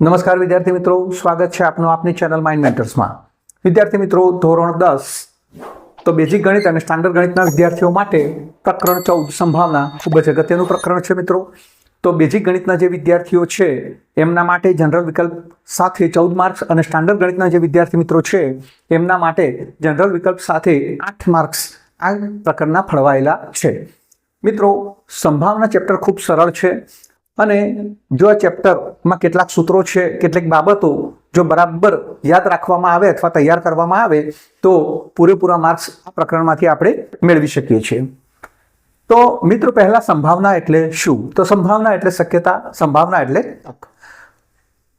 નમસ્કાર વિદ્યાર્થી મિત્રો, સ્વાગત છે આપનું આપની ચેનલ માઇન્ડ મેન્ટર્સમાં વિદ્યાર્થી મિત્રો, ધોરણ દસ, તો બેઝિક ગણિત અને સ્ટાન્ડર્ડ ગણિતના વિદ્યાર્થીઓ માટે પ્રકરણ ચૌદ સંભાવના ખૂબ જ અગત્યનું પ્રકરણ છે મિત્રો. તો બેઝિક ગણિતના જે વિદ્યાર્થીઓ છે, એમના માટે જનરલ વિકલ્પ સાથે ચૌદ માર્ક્સ અને સ્ટાન્ડર્ડ ગણિતના જે વિદ્યાર્થી મિત્રો છે, એમના માટે જનરલ વિકલ્પ સાથે આઠ માર્ક્સ આ પ્રકરણના ફળવાયેલા છે. મિત્રો, સંભાવના ચેપ્ટર ખૂબ સરળ છે. અને જો આ ચેપ્ટરમાં કેટલાક સૂત્રો છે, કેટલીક બાબતો જો બરાબર યાદ રાખવામાં આવે અથવા તૈયાર કરવામાં આવે, તો પૂરેપૂરા માર્ક્સ આ પ્રકરણમાંથી આપણે મેળવી શકીએ છીએ. તો મિત્રો, પહેલા સંભાવના એટલે શું? તો સંભાવના એટલે શક્યતા, સંભાવના એટલે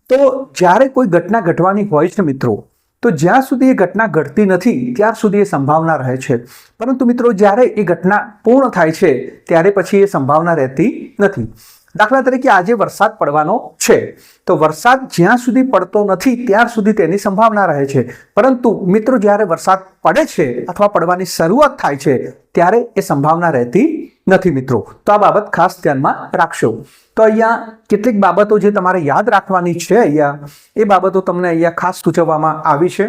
તો જ્યારે કોઈ ઘટના ઘટવાની હોય છે મિત્રો, તો જ્યાં સુધી એ ઘટના ઘટતી નથી, ત્યાર સુધી એ સંભાવના રહે છે. પરંતુ મિત્રો, જ્યારે એ ઘટના પૂર્ણ થાય છે, ત્યારે પછી એ સંભાવના રહેતી નથી. દાખલા તરીકે આજે વરસાદ પડવાનો છે. તો વરસાદ જ્યાં સુધી પડતો નથી, ત્યાં સુધી તેની સંભાવના રહે છે. પરંતુ મિત્રો, જ્યારે વરસાદ પડે છે અથવા પડવાની શરૂઆત થાય છે, ત્યારે એ સંભાવના રહેતી નથી મિત્રો. તો આ બાબત ખાસ ધ્યાનમાં રાખશો. તો અહીંયા કેટલીક બાબતો જે તમારે યાદ રાખવાની છે અહીંયા, એ બાબતો તમને અહીંયા ખાસ સૂચવવામાં આવી છે.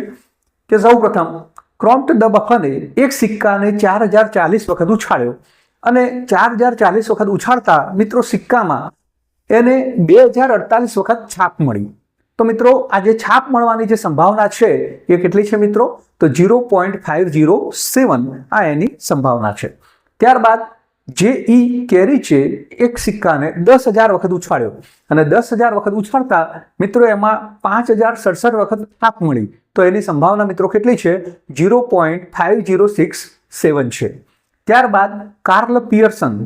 કે સૌ પ્રથમ ક્રોમ્પ્ટ દ બફને એક સિક્કાને ચાર હજાર ચાલીસ વખત ઉછાળ્યો. અને ચાર હજાર ચાલીસ વખત ઉછાળતા મિત્રો સિક્કામાં એને બે હજાર અડતાલીસ વખત છાપ મળી. તો મિત્રો, આ જે છાપ મળવાની જે સંભાવના છે, એ કેટલી છે મિત્રો? તો zero point five zero seven આ એની સંભાવના છે. ત્યારબાદ જે ઈ કેરી છે, એક સિક્કાને દસ હજાર વખત ઉછાળ્યો. અને દસ હજાર વખત ઉછાળતા મિત્રો એમાં પાંચ હજાર સડસઠ વખત છાપ મળી. તો એની સંભાવના મિત્રો કેટલી છે? Zero point five zero six seven છે. ત્યારબાદ કાર્લ પિયર્સન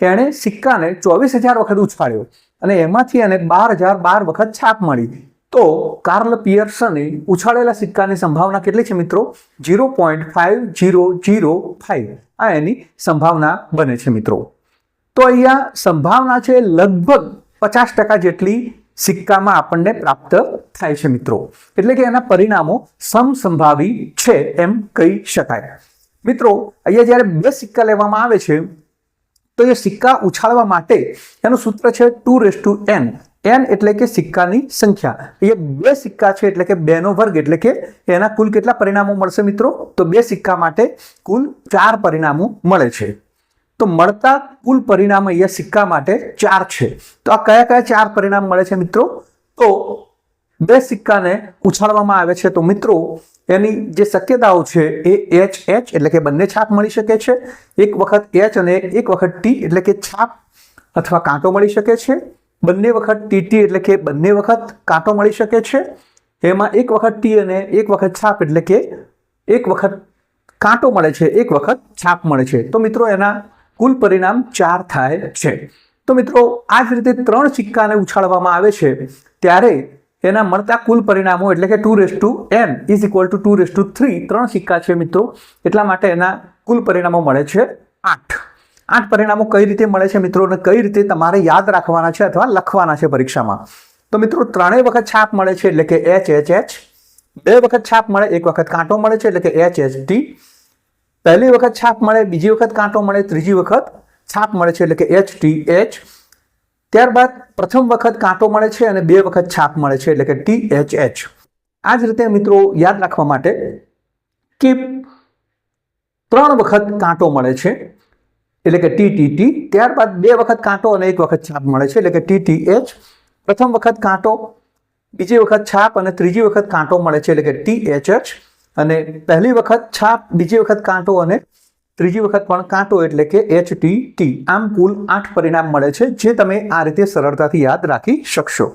એણે સિક્કાને ચોવીસ હજાર વખત ઉછાળ્યો અને એમાંથી એને બાર હજાર બાર વખત છાપ મળી. તો કાર્લ પિયર્સને ઉછાળેલા સિક્કાની સંભાવના કેટલી છે મિત્રો? Zero point five zero zero five આ એની સંભાવના બને છે મિત્રો. તો અહીંયા સંભાવના છે લગભગ પચાસ ટકા જેટલી સિક્કામાં આપણને પ્રાપ્ત થાય છે મિત્રો. એટલે કે એના પરિણામો સમસંભાવી છે એમ કહી શકાય. મિત્રો, અહીંયા જ્યારે બે સિક્કા લેવામાં આવે છે, તો એ સિક્કા ઉછાળવા માટે એનું સૂત્ર છે two raise to N. N એટલે કે સિક્કાની સંખ્યા. એ બે સિક્કા છે એટલે કે બેનો વર્ગ, એટલે કે એના કુલ કેટલા પરિણામો મળશે મિત્રો? તો બે સિક્કા માટે કુલ ચાર પરિણામો મળે છે. તો મળતા કુલ પરિણામ અહીંયા સિક્કા માટે ચાર છે. તો આ કયા કયા ચાર પરિણામ મળે છે મિત્રો? તો બે સિક્કાને ઉછાળવામાં આવે છે. તો મિત્રો એની જે શક્યતાઓ છે એ એચ એચ એટલે કે બંને છાપ મળી શકે છે. એક વખત એચ અને એક વખત ટી એટલે કે છાપ અથવા કાંટો મળી શકે છે. બંને વખત ટીટી એટલે કે બંને વખત કાંટો મળી શકે છે. એમાં એક વખત ટી અને એક વખત છાપ એટલે કે એક વખત કાંટો મળે છે, એક વખત છાપ મળે છે. તો મિત્રો, એના કુલ પરિણામ ચાર થાય છે. તો મિત્રો, આ જ રીતે ત્રણ સિક્કાને ઉછાળવામાં આવે છે. ત્યારે એના મળતા કુલ પરિણામો એટલે કે two raise to N is equal to two raise to three ત્રણ સિક્કા છે મિત્રો. એટલા માટે એના કુલ પરિણામો મળે છે આઠ. આઠ પરિણામો કઈ રીતે મળે છે મિત્રો અને કઈ રીતે તમારે યાદ રાખવાના છે અથવા લખવાના છે પરીક્ષામાં? તો મિત્રો ત્રણેય વખત છાપ મળે છે એટલે કે એચ એચ એચ. બે વખત છાપ મળે, એક વખત કાંટો મળે છે એટલે કે એચ એચ, ટી. પહેલી વખત છાપ મળે, બીજી વખત કાંટો મળે, ત્રીજી વખત છાપ મળે છે એટલે કે એચ, ટી, એચ. ત્યારબાદ પ્રથમ વખત કાંટો મળે છે અને બે વખત છાપ મળે છે, એટલે કે ટી એચ એચ. આ જ રીતે મિત્રો યાદ રાખવા માટે કે ત્રણ વખત કાંટો મળે છે, એટલે કે ટી ટી ટી. ત્યારબાદ બે વખત કાંટો અને એક વખત છાપ મળે છે, એટલે કે ટી ટી એચ. પ્રથમ વખત કાંટો, બીજી વખત છાપ અને ત્રીજી વખત કાંટો મળે છે, એટલે કે ટી એચ એચ. અને પહેલી વખત છાપ, બીજી વખત કાંટો અને ત્રીજી વખત પણ કાંટો એટલે કે એચ ટી આમ કુલ આઠ પરિણામ મળે છે, જે તમે આ રીતે સરળતાથી યાદ રાખી શકશો.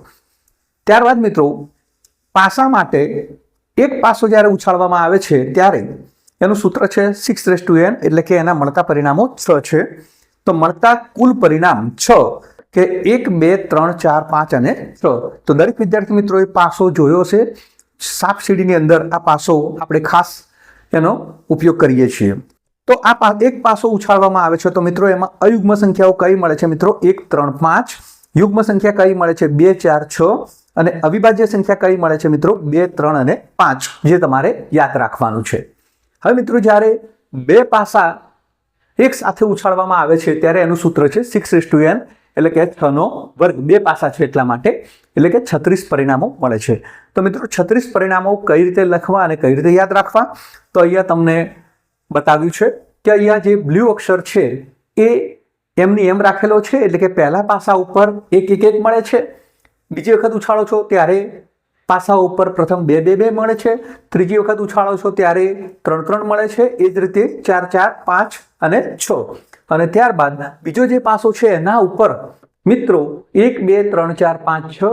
ત્યારબાદ મિત્રો, પાસા માટે એક પાસો જ્યારે ઉછાળવામાં આવે છે, ત્યારે એનું સૂત્ર છે સિક્સ રેસ ટુ એન એટલે કે એના મળતા પરિણામો છ છે. તો મળતા કુલ પરિણામ છ, કે એક, બે, ત્રણ, ચાર, પાંચ અને છ. તો દરેક વિદ્યાર્થી મિત્રોએ પાસો જોયો છે સાપ સીડીની અંદર આ પાસો આપણે ખાસ એનો ઉપયોગ કરીએ છીએ. તો આ એક પાસો ઉછાળવામાં આવે છે. તો મિત્રો, એમાં અયુગ્મ સંખ્યાઓ કઈ મળે છે મિત્રો? એક, ત્રણ, પાંચ. યુગ્મ સંખ્યા કઈ મળે છે? બે, ચાર, છ. અને અવિભાજ્ય સંખ્યા કઈ મળે છે મિત્રો? બે, ત્રણ અને પાંચ, જે તમારે યાદ રાખવાનું છે. હવે મિત્રો, જ્યારે બે પાસા એક સાથે ઉછાળવામાં આવે છે, ત્યારે એનું સૂત્ર છે સિક્સ રેસ ટુ એન એટલે કે છનો વર્ગ. બે પાસા છે એટલા માટે, એટલે કે છત્રીસ પરિણામો મળે છે. તો મિત્રો, છત્રીસ પરિણામો કઈ રીતે લખવા અને કઈ રીતે યાદ રાખવા? તો અહીંયા તમને બતાવ્યું છે કે અહીંયા જે બ્લુ અક્ષર છે, એ એમની એમ રાખેલો છે, એટલે કે પહેલા પાસા ઉપર એક એક એક મળે છે. બીજી વખત ઉછાળો છો ત્યારે પાસા ઉપર પ્રથમ બે બે બે મળે છે. ત્રીજી વખત ઉછાળો છો ત્યારે ત્રણ ત્રણ મળે છે. એ જ રીતે ચાર ચાર, પાંચ અને છ. અને ત્યારબાદ બીજો જે પાસો છે, એના ઉપર મિત્રો એક, બે, ત્રણ, ચાર, પાંચ, છ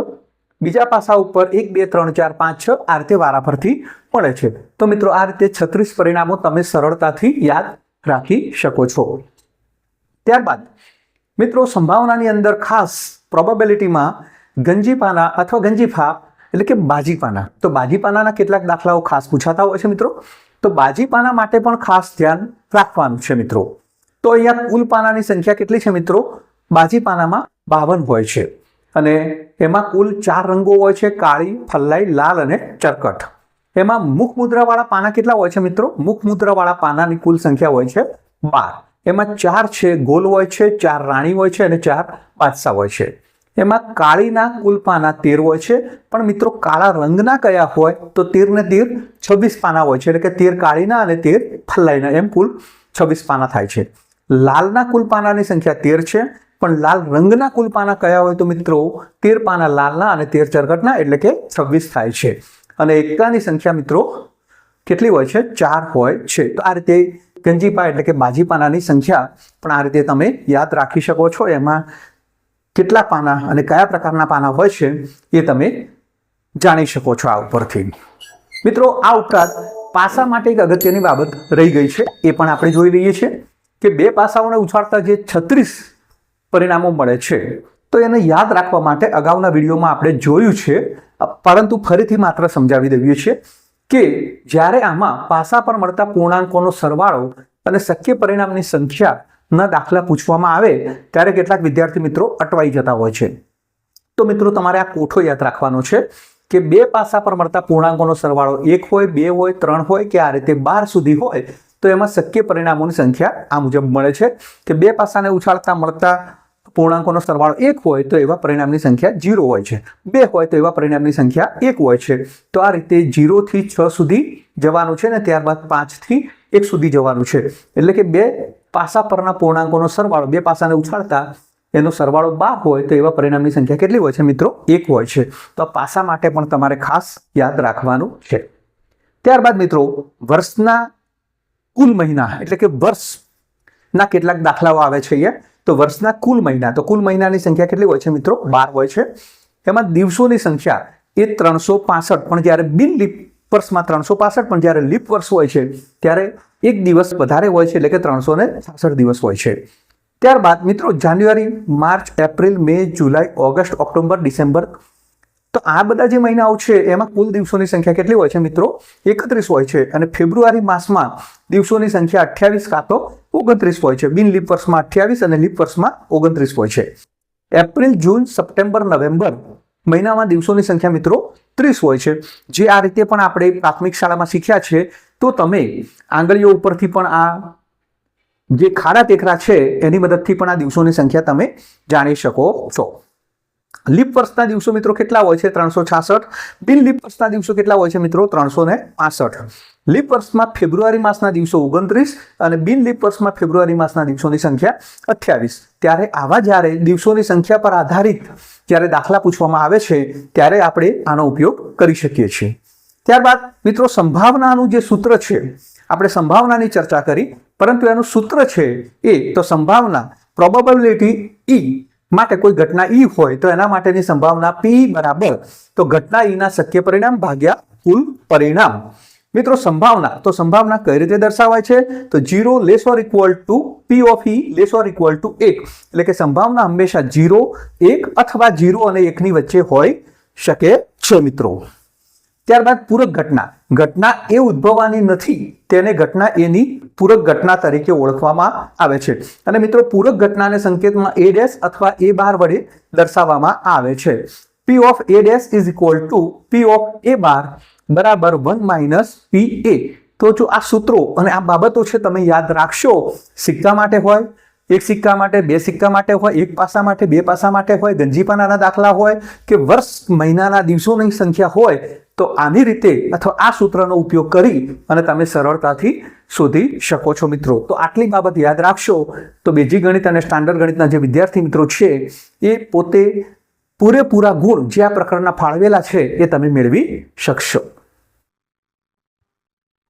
બીજા પાસા ઉપર એક, બે, ત્રણ, ચાર, પાંચ, છ આ રીતે વારાફરથી મળે છે. તો મિત્રો, આ રીતે છત્રીસ પરિણામો તમે સરળતાથી યાદ રાખી શકો છો. ત્યારબાદ, મિત્રો, સંભાવનાની અંદર ખાસ પ્રોબેબિલિટીમાં ગંજીપાના અથવા ગંજીફા એટલે કે બાજીપાના. તો બાજીપાનાના કેટલાક દાખલાઓ ખાસ પૂછાતા હોય છે મિત્રો. તો બાજીપાના માટે પણ ખાસ ધ્યાન રાખવાનું છે મિત્રો. તો અહીંયા કુલ પાનાની સંખ્યા કેટલી છે મિત્રો? બાજીપાનામાં બાવન હોય છે. અને એમાં કુલ ચાર રંગો હોય છે, કાળી ફલ્લાઈ લાલ અને ચરકટ. એમાં મુખ મુદ્રાવાળા પાના કેટલા હોય છે મિત્રો? મુખ મુદ્રાવાળા પાનાની કુલ સંખ્યા હોય છે બાર. એમાં ચાર છે, ગોલ હોય છે, ચાર રાણી હોય છે અને ચાર બાદશાહ હોય છે. એમાં કાળીના કુલ પાના તેર હોય છે, પણ મિત્રો કાળા રંગના કયા હોય? તો તેર ને તેર છવ્વીસ પાના હોય છે, એટલે કે તેર કાળીના અને તેર ફલ્લાઈના એમ કુલ છવ્વીસ પાના થાય છે. લાલના કુલ પાનાની સંખ્યા તેર છે પણ લાલ રંગના કુલ પાના કયા હોય તો મિત્રો? તેર પાના લાલના અને તેર ચરકટના એટલે કે છવ્વીસ થાય છે. અને એકતાની સંખ્યા મિત્રો કેટલી હોય છે? ચાર હોય છે. તો આ રીતે ગંજીપા એટલે કે બાજીપાનાની સંખ્યા પણ આ રીતે તમે યાદ રાખી શકો છો. એમાં કેટલા પાના અને કયા પ્રકારના પાના હોય છે એ તમે જાણી શકો છો આ ઉપરથી. મિત્રો, આ ઉપરાંત પાસા માટે એક અગત્યની બાબત રહી ગઈ છે. એ પણ આપણે જોઈ લઈએ છીએ કે બે પાસાઓને ઉછાળતા જે છત્રીસ પરિણામો મળે છે. તો એને યાદ રાખવા માટે અગાઉના વિડીયોમાં આપણે જોયું છે, પરંતુ ફરીથી માત્ર સમજાવી દઈએ છીએ કે જ્યારે આમાં પાસા પર મળતા પૂર્ણાંકોનો સરવાળો અને શક્ય પરિણામની સંખ્યા ના દાખલા પૂછવામાં આવે, ત્યારે કેટલાક વિદ્યાર્થી મિત્રો અટવાઈ જતા હોય છે. તો મિત્રો, તમારે આ કોઠો યાદ રાખવાનો છે કે બે પાસા પર મળતા પૂર્ણાંકોનો સરવાળો એક હોય, બે હોય, ત્રણ હોય કે આ રીતે બાર સુધી હોય, તો એમાં શક્ય પરિણામોની સંખ્યા આ મુજબ મળે છે કે બે પાસાને ઉછાળતા, મળતા પૂર્ણાંકોનો સરવાળો એક હોય તો એવા પરિણામની સંખ્યા જીરો હોય છે. બે હોય તો એવા પરિણામની સંખ્યા એક હોય છે. તો આ રીતે જીરોથી છ સુધી જવાનું છે ને ત્યારબાદ પાંચથી એક સુધી જવાનું છે. એટલે કે બે પાસા પરના પૂર્ણાંકોનો સરવાળો, બે પાસાને ઉછાળતા એનો સરવાળો બાર હોય તો એવા પરિણામની સંખ્યા કેટલી હોય છે મિત્રો? એક હોય છે. તો આ પાસા માટે પણ તમારે ખાસ યાદ રાખવાનું છે. ત્યારબાદ મિત્રો, વર્ષના કુલ મહિના, એટલે કે વર્ષના કેટલાક દાખલાઓ આવે છે અહીંયા. તો વર્ષના કુલ મહિના, તો કુલ મહિનાની સંખ્યા કેટલી હોય છે મિત્રો? બાર હોય છે. એમાં દિવસોની સંખ્યા એ ત્રણસો પાસઠ, પણ જ્યારે બિન લીપ વર્ષમાં ત્રણસો પાસઠ, પણ જ્યારે લીપ વર્ષ હોય છે, ત્યારે એક દિવસ વધારે હોય છે, એટલે કે ત્રણસો ને છાસઠ દિવસ હોય છે. ત્યારબાદ મિત્રો, January, March, April, May, July, August, October, December તો આ બધા જે મહિનાઓ છે, એમાં કુલ દિવસોની સંખ્યા કેટલી હોય છે મિત્રો? એકત્રીસ હોય છે. અને ફેબ્રુઆરી માસમાં દિવસોની સંખ્યા અઠ્યાવીસ કાં તો ઓગણત્રીસ હોય છે. બિન લીપ વર્ષમાં અઠ્યાવીસ અને લીપ વર્ષમાં ઓગણત્રીસ હોય છે. એપ્રિલ, જૂન, સપ્ટેમ્બર, નવેમ્બર મહિનામાં દિવસોની સંખ્યા મિત્રો ત્રીસ હોય છે. જે આ રીતે પણ આપણે પ્રાથમિક શાળામાં શીખ્યા છે, તો તમે આંગળીઓ ઉપરથી પણ આ જે ખાડા ટેકરા છે, એની મદદથી પણ આ દિવસોની સંખ્યા તમે જાણી શકો છો. લીપ વર્ષના દિવસો મિત્રો કેટલા હોય છે? ત્રણસો છાસઠ. બિન લીપ વર્ષના દિવસો કેટલા હોય છે મિત્રો? ત્રણસો ને પાસઠ. લીપ વર્ષમાં ફેબ્રુઆરી માસના દિવસો ઓગણત્રીસ અને બિન લીપ વર્ષમાં ફેબ્રુઆરી માસના દિવસોની સંખ્યા અઠ્યાવીસ. ત્યારે આવા જ્યારે દિવસોની સંખ્યા પર આધારિત જ્યારે દાખલા પૂછવામાં આવે છે, ત્યારે આપણે આનો ઉપયોગ કરી શકીએ છીએ. ત્યારબાદ મિત્રો સંભાવનાનું જે સૂત્ર છે, આપણે સંભાવનાની ચર્ચા કરી, પરંતુ એનું સૂત્ર છે એ, તો સંભાવના પ્રોબેબિલિટી ઈ માટે કોઈ ઘટના ઈ હોય તો એના માટેની સંભાવના પી બરાબર. તો ઘટના ઈના શક્ય પરિણામ ભાગ્યા કુલ પરિણામ. મિત્રો, સંભાવના. તો સંભાવના કઈ રીતે દર્શાવાય છે? તો zero less or equal to P of E less or equal to એક. એટલે કે સંભાવના હંમેશા જીરો એક અથવા જીરો અને એકની વચ્ચે હોઈ શકે છે, મિત્રો. ત્યારબાદ પૂરક ઘટના. ઘટના એ ઉદ્ભવવાની નથી, તેને ઘટના એની પૂરક ઘટના તરીકે ઓળખવામાં આવે છે. અને મિત્રો, પૂરક ઘટનાને સંકેતમાં એ ડેશ અથવા એ બાર વડે દર્શાવવામાં આવે છે. P of A dash is equal to P of A bar બરાબર વન માઇનસ પી એ તો જો આ સૂત્રો અને આ બાબતો છે, તમે યાદ રાખશો, સિક્કા માટે હોય એક સિક્કા માટે, બે સિક્કા માટે હોય, એક પાસા માટે, બે પાસા માટે હોય, ગંજીપાનાના દાખલા હોય કે વર્ષ મહિનાના દિવસોની સંખ્યા હોય, તો આની રીતે અથવા આ સૂત્રનો ઉપયોગ કરી અને તમે સરળતાથી શોધી શકો છો મિત્રો. તો આટલી બાબત યાદ રાખશો તો બેઝિક ગણિત અને સ્ટાન્ડર્ડ ગણિતના જે વિદ્યાર્થી મિત્રો છે, એ પોતે પૂરેપૂરા ગુણ જે આ પ્રકરણના ફાળવેલા છે, એ તમે મેળવી શકશો.